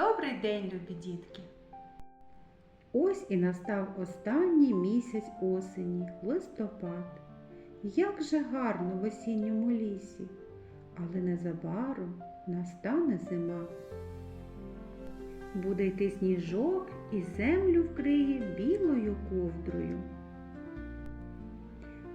Добрий день, любі дітки! Ось і настав останній місяць осені, листопад. Як же гарно в осінньому лісі, але незабаром настане зима. Буде йти сніжок і землю вкриє білою ковдрою.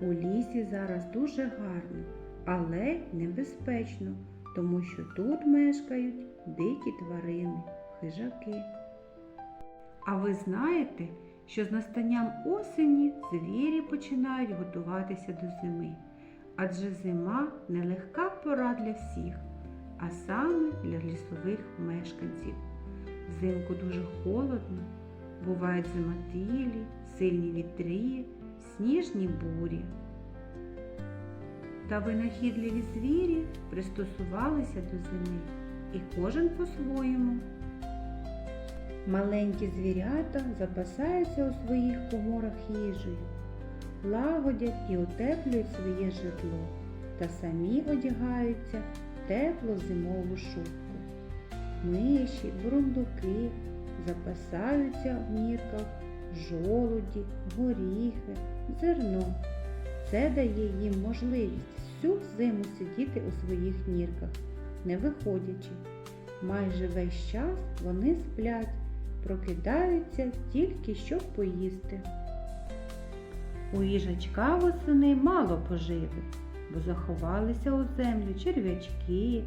У лісі зараз дуже гарно, але небезпечно, тому що тут мешкають дикі тварини, хижаки. А ви знаєте, що з настанням осені звірі починають готуватися до зими, адже зима нелегка пора для всіх, а саме для лісових мешканців. Взимку дуже холодно, бувають зимотілі, сильні вітри, сніжні бурі. Та винахідливі звірі пристосувалися до зими, і кожен по-своєму. Маленькі звірята запасаються у своїх коморах їжею, лагодять і утеплюють своє житло та самі одягаються в теплу зимову шубку. Миші, бурундуки запасаються в нірках жолуді, горіхи, зерно. Це дає їм можливість всю зиму сидіти у своїх нірках, не виходячи. Майже весь час вони сплять прокидаються тільки щоб поїсти. У їжачка восени мало поживи, бо заховалися у землю черв'ячки,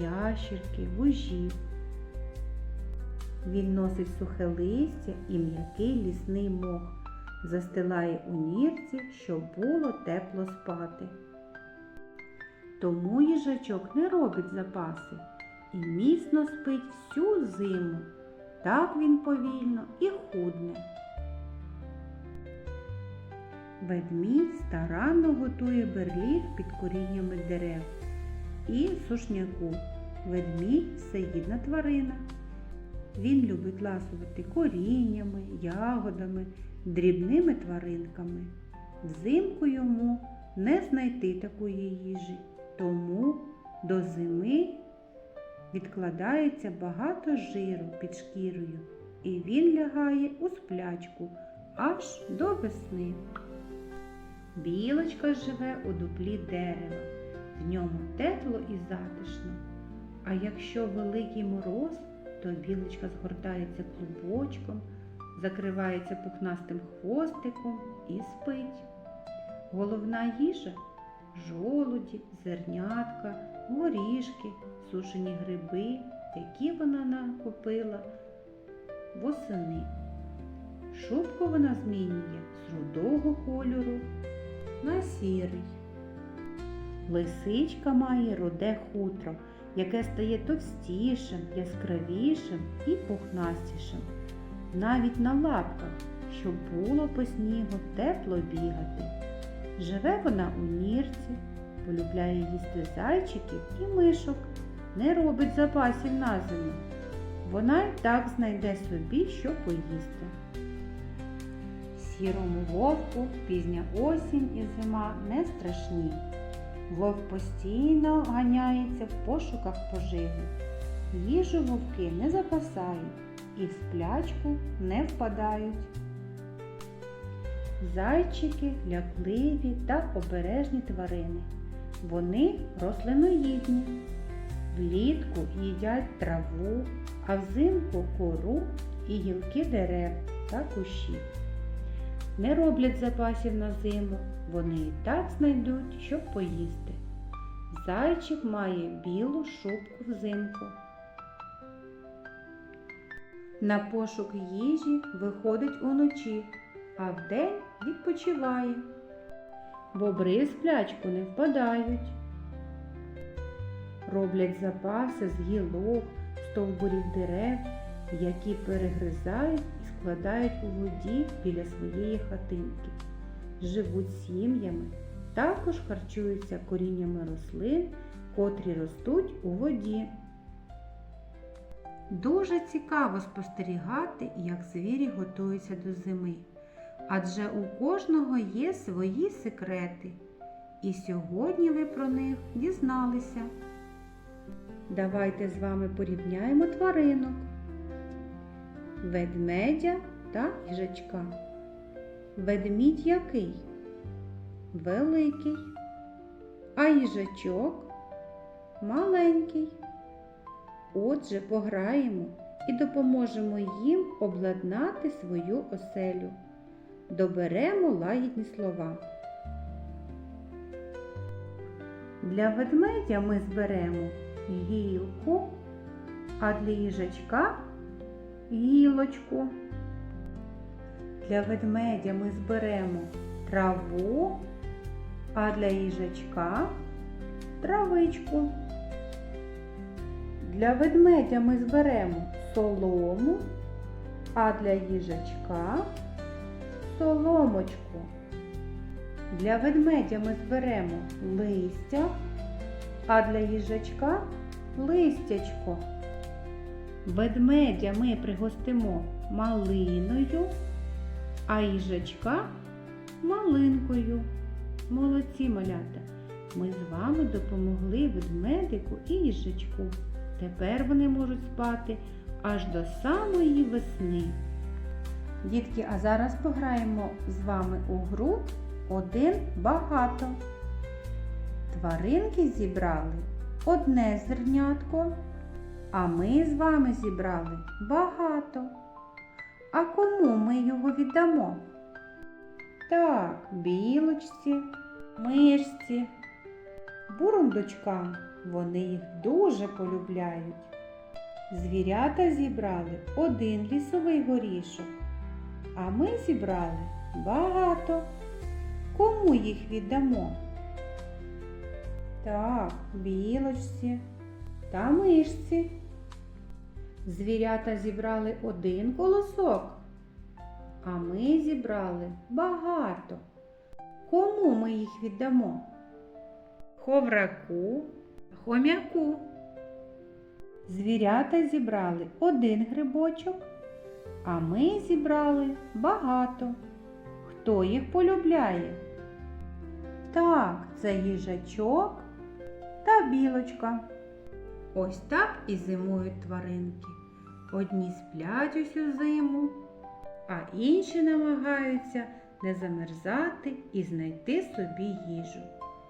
ящірки, вужі. Він носить сухе листя і м'який лісний мох, застилає у нірці, щоб було тепло спати. Тому їжачок не робить запаси і міцно спить всю зиму. Так він повільно і худне. Ведмідь старанно готує берліг під коріннями дерев і сушняку. Ведмідь всеїдна тварина. Він любить ласувати коріннями, ягодами, дрібними тваринками. Взимку йому не знайти такої їжі, тому до зими відкладається багато жиру під шкірою, і він лягає у сплячку аж до весни. Білочка живе у дуплі дерева, в ньому тепло і затишно. А якщо великий мороз, то білочка згортається клубочком, закривається пухнастим хвостиком і спить. Головна їжа жолуді, зернятка, горішки, сушені гриби, які вона накопила восени. Шубку вона змінює з рудого кольору на сірий. Лисичка має руде хутро, яке стає товстішим, яскравішим і пухнастішим. Навіть на лапках, щоб було по снігу тепло бігати. Живе вона у нірці, полюбляє їсти зайчиків і мишок, не робить запасів на зиму. Вона й так знайде собі, що поїсти. Сірому вовку пізня осінь і зима не страшні. Вовк постійно ганяється в пошуках поживи. Їжу вовки не запасають і в сплячку не впадають. Зайчики лякливі та обережні тварини. Вони рослиноїдні. Влітку їдять траву, а взимку кору і гілки дерев та кущі. Не роблять запасів на зиму, вони і так знайдуть, щоб поїсти. Зайчик має білу шубку взимку. На пошук їжі виходить уночі, а вдень відпочиває. Бобри в сплячку не впадають. Роблять запаси з гілок, стовбурів дерев, які перегризають і складають у воді біля своєї хатинки. Живуть сім'ями, також харчуються коріннями рослин, котрі ростуть у воді. Дуже цікаво спостерігати, як звірі готуються до зими. Адже у кожного є свої секрети. І сьогодні ви про них дізналися. Давайте з вами порівняємо тваринок. ведмедя та їжачка. Ведмідь який? Великий, а їжачок маленький. Отже, пограємо і допоможемо їм обладнати свою оселю. Доберемо лагідні слова. Для ведмедя ми зберемо гілку, а для їжачка гілочку. Для ведмедя ми зберемо траву, а для їжачка травичку. Для ведмедя ми зберемо солому, а для їжачка соломочку. Для ведмедя ми зберемо листя, а для їжачка листячко. Ведмедя ми пригостимо малиною, а їжачка малинкою. Молодці малята! Ми з вами допомогли ведмедику і їжачку. Тепер вони можуть спати аж до самої весни. Дітки, а зараз пограємо з вами у гру один багато. Тваринки зібрали одне зернятко, а ми з вами зібрали багато. А кому ми його віддамо? Так, білочці, мишці, бурундучкам. Вони їх дуже полюбляють. Звірята зібрали один лісовий горішок, а ми зібрали багато. Кому їх віддамо? Так, білочці та мишці. Звірята зібрали один колосок, а ми зібрали багато. Кому ми їх віддамо? Ховраку, хомяку. Звірята зібрали один грибочок, а ми зібрали багато. Хто їх полюбляє? Так, це їжачок та білочка. Ось так і зимують тваринки. Одні сплять усю зиму, а інші намагаються не замерзати і знайти собі їжу.